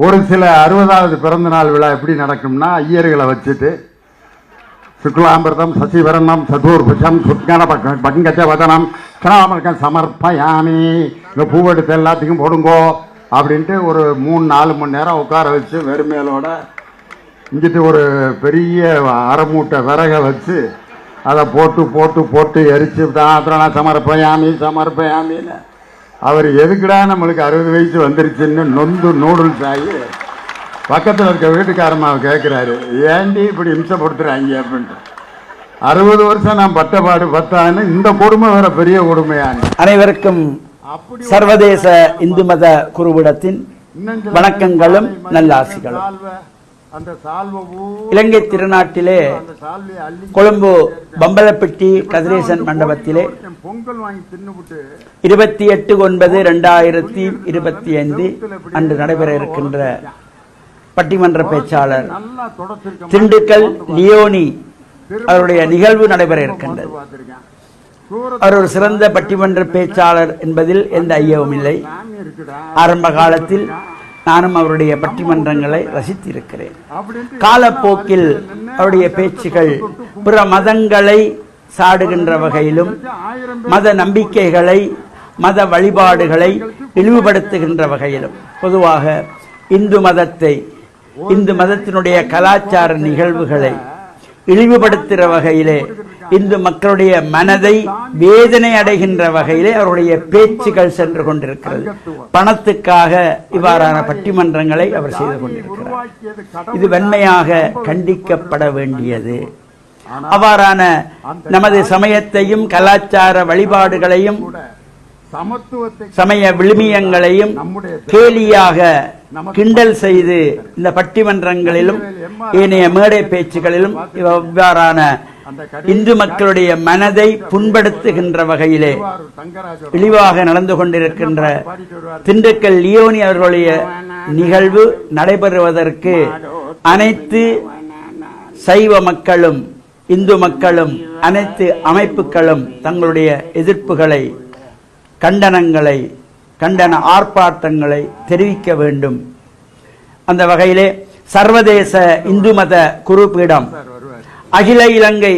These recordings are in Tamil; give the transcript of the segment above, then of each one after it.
ஒரு சில அறுபதாவது பிறந்த நாள் விழா எப்படி நடக்கும்னா ஐயர்களை வச்சுட்டு சுக்லாம்பிரதம் சசிவரணம் சதுர்புஷம் சுத்கன பங்கஜ வதனம் கிராமர்க்கம் சமர்ப்பயாமி இந்த பூவெடுத்து எல்லாத்துக்கும் போடுங்கோ அப்படின்ட்டு ஒரு மூணு நாலு மணி நேரம் உட்கார வச்சு வெறுமேலோட இங்கிட்டு ஒரு பெரிய அரை மூட்டை வச்சு அதை போட்டு போட்டு போட்டு எரிச்சு தாத்திரம் நான் சமர்ப்பயாமி சமர்ப்பயாமின்னு அவர் எதுக்குடா நம்மளுக்கு அறுபது வயசு வந்துருச்சுன்னு நொந்து நூடுல்ஸ் ஆகி பக்கத்தில் இருக்க வீட்டுக்காரம்மாவை கேட்குறாரு ஏண்டி இப்படி இம்சப்படுத்துறாங்க அப்படின்ட்டு. அறுபது வருஷம் நான் பட்ட பாடு பத்தான்னு இந்த கொடுமை வேற பெரிய கொடுமையான்னு அனைவருக்கும் சர்வதேச இந்து மத குருவிடத்தின் வணக்கங்களும் நல்லாசிகளும். இலங்கை திருநாட்டிலே கொழும்பு பம்பலப்பட்டி கதிரேசன் மண்டபத்திலே பொங்கல் வாங்கி தின்னுபிட்டு இருபத்தி எட்டு ஒன்பது ரெண்டாயிரத்தி இருபத்தி ஐந்து அன்று நடைபெற இருக்கின்ற பட்டிமன்ற பேச்சாளர் திண்டுக்கல் லியோனி அவருடைய நிகழ்வு நடைபெற இருக்கின்றது. அவர் ஒரு சிறந்த பட்டிமன்ற பேச்சாளர் என்பதில் எந்த ஐயமும் இல்லை. ஆரம்ப காலத்தில் நானும் அவருடைய பட்டிமன்றங்களை ரசித்திருக்கிறேன். காலப்போக்கில் அவருடைய பேச்சுகள் பிற மதங்களை சாடுகின்ற வகையிலும் மத நம்பிக்கைகளை மத வழிபாடுகளை இழிவுபடுத்துகின்ற வகையிலும். பொதுவாக இந்து மதத்தை இந்து மதத்தினுடைய கலாச்சார நிகழ்வுகளை இழிவுபடுத்துகிற வகையிலே இந்து மக்களுடைய மனதை வேதனை அடைகின்ற வகையிலே அவருடைய பேச்சுகள் சென்று கொண்டிருக்கிறது. பணத்துக்காக இவ்வாறான பட்டிமன்றங்களை அவர் செய்து கொண்டிருக்கிறார். இது வன்மையாக கண்டிக்கப்பட வேண்டியது. அவ்வாறான நமது சமயத்தையும் கலாச்சார வழிபாடுகளையும் சமய விழுமியங்களையும் கேலியாக கிண்டல் செய்து இந்த பட்டிமன்றங்களிலும் ஏனைய மேடை பேச்சுகளிலும் இவ்வாறான இந்து மக்களுடைய மனதை புண்படுத்துகின்ற வகையிலே இழிவாக நடந்து கொண்டிருக்கின்ற திண்டுக்கல் லியோனி அவர்களுடைய நிகழ்வு நடைபெறுவதற்கு அனைத்து சைவ மக்களும் இந்து மக்களும் அனைத்து அமைப்புகளும் தங்களுடைய எதிர்ப்புகளை கண்டனங்களை கண்டன ஆர்ப்பாட்டங்களை தெரிவிக்க வேண்டும். அந்த வகையிலே சர்வதேச இந்து மத குருபீடம் அகில இலங்கை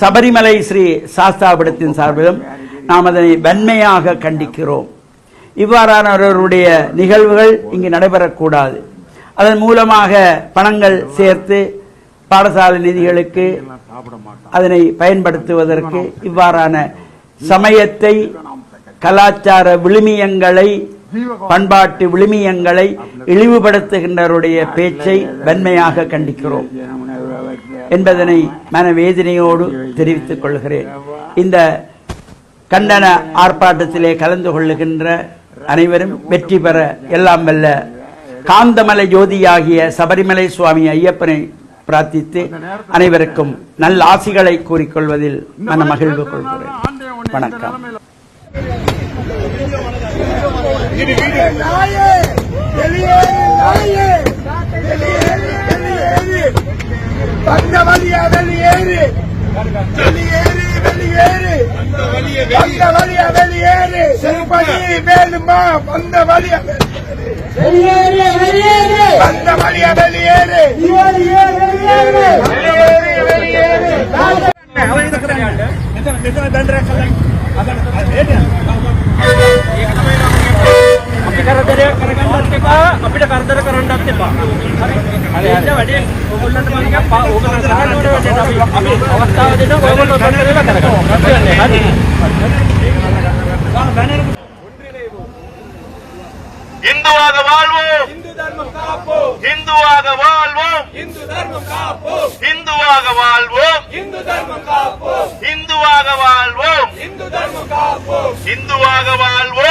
சபரிமலை ஸ்ரீ சாஸ்தாபடத்தின் சார்பிலும் நாம் அதனை வன்மையாக கண்டிக்கிறோம். இவ்வாறானவர்களுடைய நிகழ்வுகள் இங்கு நடைபெறக்கூடாது. அதன் மூலமாக பணங்கள் சேர்த்து பாடசாலை நிதிகளுக்கு அதனை பயன்படுத்துவதற்கு இவ்வாறான சமயத்தை கலாச்சார விழுமியங்களை பண்பாட்டு விழுமியங்களை இழிவுபடுத்துகின்றவருடைய பேச்சை வன்மையாக கண்டிக்கிறோம். என்பதனை மனவேதனையோடு தெரிவித்துக் கொள்கிறேன். இந்த கண்டன ஆர்ப்பாட்டத்திலே கலந்து கொள்ளுகின்ற அனைவரும் வெற்றி பெற எல்லாம் வல்ல காந்தமலை ஜோதியாகிய சபரிமலை சுவாமி ஐயப்பனை பிரார்த்தித்து அனைவருக்கும் நல்ல ஆசிகளை கூறிக்கொள்வதில் மன மகிழ்வு கொள்கிறேன். வணக்கம். நாயே நாயே வெளியேறு வந்த வழியா வெளியேறு வெளியேறு. வெளியேறு. வந்த வழியா வெளியேறு செருப்படி வேணுமா? வந்த வழியா வெளியேறு. வந்த வழியா வெளியேறு வெளியேறு. வெளியேறு வெளியேறு. අපි කරදර කරගන්නත් එපා අපිට කරදර කරන්නත් එපා. හරි. ඒක වැඩි ඔයගොල්ලන්ට මම කියනවා පා- ඕගොල්ලෝ සහනෝට වැඩි අපි අපි අවස්ථාව දෙනවා ඔයගොල්ලෝ කරදර වෙලා කරගන්න. හරි. இந்துவாக வாழ்வோம் இந்துவாக வாழ்வோம் இந்துவாக வாழ்வோம் இந்துவாக வாழ்வோம் இந்துவாக வாழ்வோம்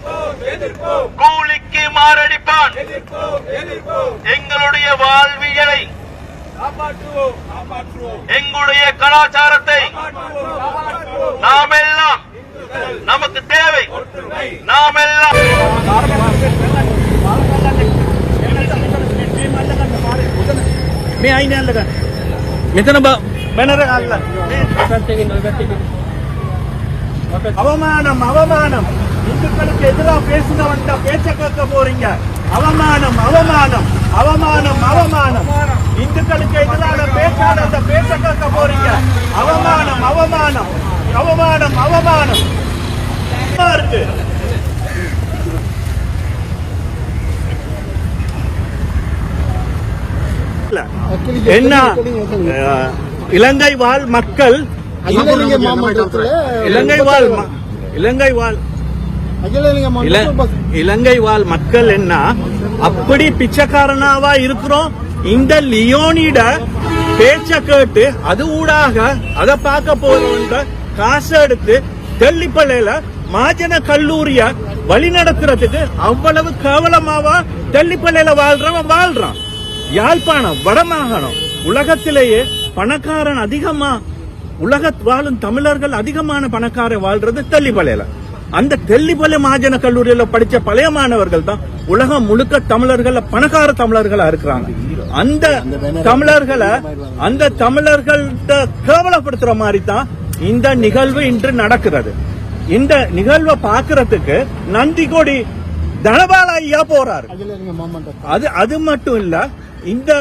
எங்களுடைய கலாச்சாரத்தை நாம் எல்லாம் நமக்கு தேவை. நாம் எல்லாம் मैं आई नहीं लगा मैं तो ना बैनर అవమానం అవమానం இந்துக்களுக்கு எதிராக பேசினவன்ட்ட பேச்ச கேட்க போறீங்க. அவமானம் அவமானம் அவமானம் அவமானம். இந்துக்களுக்கு எதிரான பேச்சாளர் பேச்ச கேட்க போறீங்க. அவமானம் அவமானம் அவமானம் அவமானம். இருக்கு. என்ன? இலங்கை வாழ் மக்கள் இலங்கை வாழ் இலங்கை வாழ் இலங்கை வாழ் மக்கள் என்ன? அப்படி பிச்சைக்காரனாவா இருக்கிறோம். இந்த லியோனிட பேச்ச கேட்டு அது ஊடாக அத பார்க்க போறவங்க காசு எடுத்து தெல்லிப்பள்ளையில மாஜன கல்லூரிய வழி நடத்துறதுக்கு அவ்வளவு கேவலமாவா தெல்லிப்பள்ளையில வாழ்றவன் வாழ்றான். யாழ்ப்பாணம் வடமாகாணம் உலகத்திலேயே பணக்காரன் அதிகமா உலகத் வாழும் தமிழர்கள் அதிகமான பணக்கார வாழ்றது தெல்லிப்பள்ளையில. அந்த தெல்லிப்பள்ளி மாஜன கல்லூரியில படிச்ச பழைய மாணவர்கள் தான் உலகம் முழுக்க தமிழர்கள பணக்கார தமிழர்களா இருக்கிறாங்க. அந்த தமிழர்களை அந்த தமிழர்கள்ட்ட கேவலப்படுத்துற மாதிரி தான் இந்த நிகழ்வு இன்று நடக்கிறது. இந்த நிகழ்வை பார்க்கறதுக்கு நந்தி கோடி தனபால ஐயா போறாரு. அது அது மட்டும் இல்ல இந்த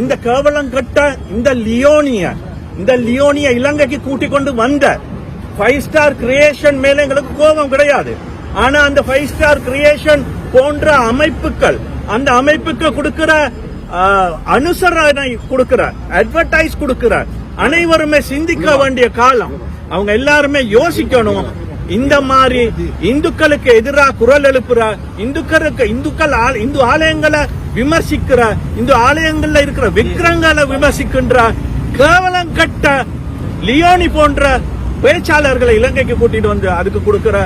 இந்த கேவலம் கட்ட இந்த லியோனிய இந்த லியோனிய இலங்கைக்கு கூட்டிக் கொண்டு வந்த ஃபைவ் ஸ்டார் கிரியேஷன் மேல எங்களுக்கு கோபம் கிடையாது. ஆனா அந்த ஃபைவ் ஸ்டார் கிரியேஷன் போன்ற அமைப்புகள் அந்த அமைப்புக்கு கொடுக்கிற அனுசரணை கொடுக்கிற அட்வர்டைஸ் கொடுக்கிற அனைவருமே சிந்திக்க வேண்டிய காலம். அவங்க எல்லாருமே யோசிக்கணும். இந்த மாதிரி இந்துக்களுக்கு எதிராக குரல் எழுப்புற இந்துக்களுக்கு இந்துக்கள் ஆல- இந்து ஆலயங்களை விமர்சிக்கிற இந்து ஆலயங்கள்ல இருக்கிற விக்கிரங்களை விமர்சிக்கின்ற கேவலம் கட்ட லியோனி போன்ற பேச்சாளர்களை இலங்கைக்கு கூட்டிட்டு வந்து அதுக்கு கொடுக்கிற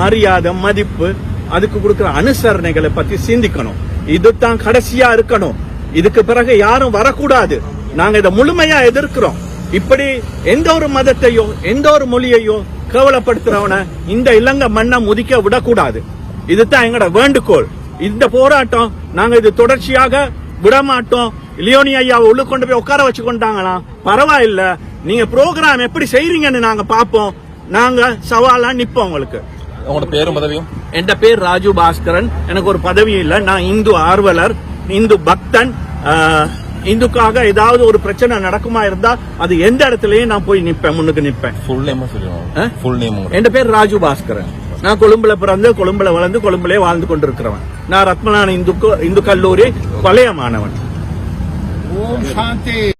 மரியாதை மதிப்பு அதுக்கு கொடுக்கிற அனுசரணைகளை பத்தி சிந்திக்கணும். இதுதான் கடைசியா இருக்கணும். இதுக்கு பிறகு யாரும் வரக்கூடாது. நாங்க இதை முழுமையா எதிர்க்கிறோம். இப்படி எந்த ஒரு மதத்தையோ எந்த ஒரு மொழியையோ கேவலப்படுத்துறவனை இந்த இலங்கை மண்ணை முதிக்க விடக்கூடாது. இதுதான் எங்களோட வேண்டுகோள். இந்த போராட்டம் நாங்க இது தொடர்ச்சியாக விடமாட்டோம். லியோனி ஐயாவை உள்ள கொண்டு போய் உட்கார வச்சு கொண்டாங்களாம் பரவாயில்ல. நீங்க ப்ரோக்ராம் எப்படி செய்றீங்கன்னு நாங்க பாப்போம் நாங்க சவாலா நிப்போம் உங்களுக்கு. உங்களோட பேரும் பதவியும்? என் பேர் ராஜு பாஸ்கரன். எனக்கு ஒரு பதவி இல்ல. நான் இந்து ஆர்வலர் இந்து பக்தன். ஆஹ், இந்துக்காக ஏதாவது ஒரு பிரச்சனை நடக்குமா இருந்தா அது எந்த இடத்துலயும் நான் போய் நிப்பேன் முன்னுக்கு நிப்பேன். ஃபுல் நேம் ஃபுல் நேம் என் பேர் ராஜு பாஸ்கரன். நான் கொழும்புல பிறந்து கொழும்புல வளர்ந்து கொழும்புலே வாழ்ந்து கொண்டிருக்கிறவன். நான் ரத்மலான இந்து இந்து கல்லூரி பழைய மாணவன். ஓம் சாந்தி.